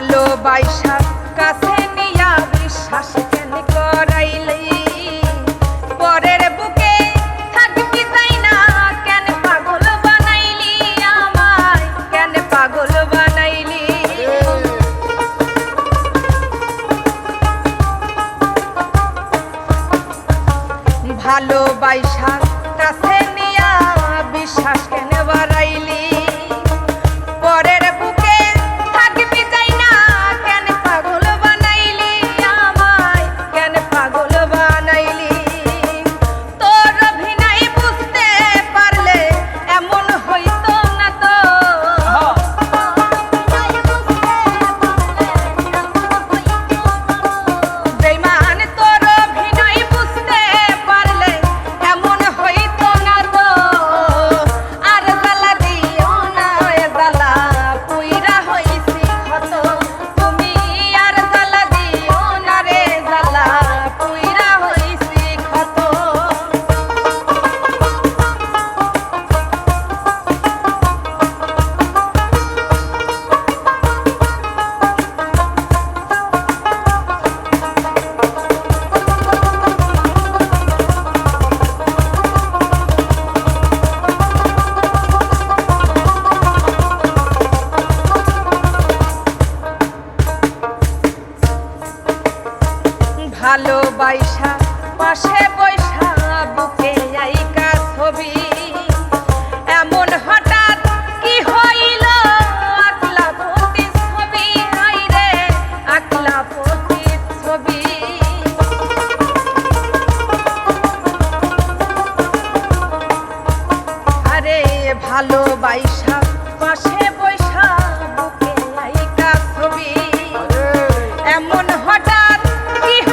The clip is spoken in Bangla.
ভালোবাসা কাছে নিয়া বিশ্বাস কেন করাইলি? পরের বুকে থাকবি তাই না? কেন পাগল বানাইলি আমায়? কেন পাগল বানাইলি? ভালোবাসা কাছে নিয়া বিশ্বাস কেন বাড়াইলি? বাইশা পাশে বৈশা বুকে আইকা ছবি। এমন হঠাৎ কি হইল? আকলা পতির ছবি নাই রে আকলা পতির ছবি। আরে ভালোবাইসা পাশে বৈশা বুকে আইকা ছবি। এমন হঠাৎ কি হয়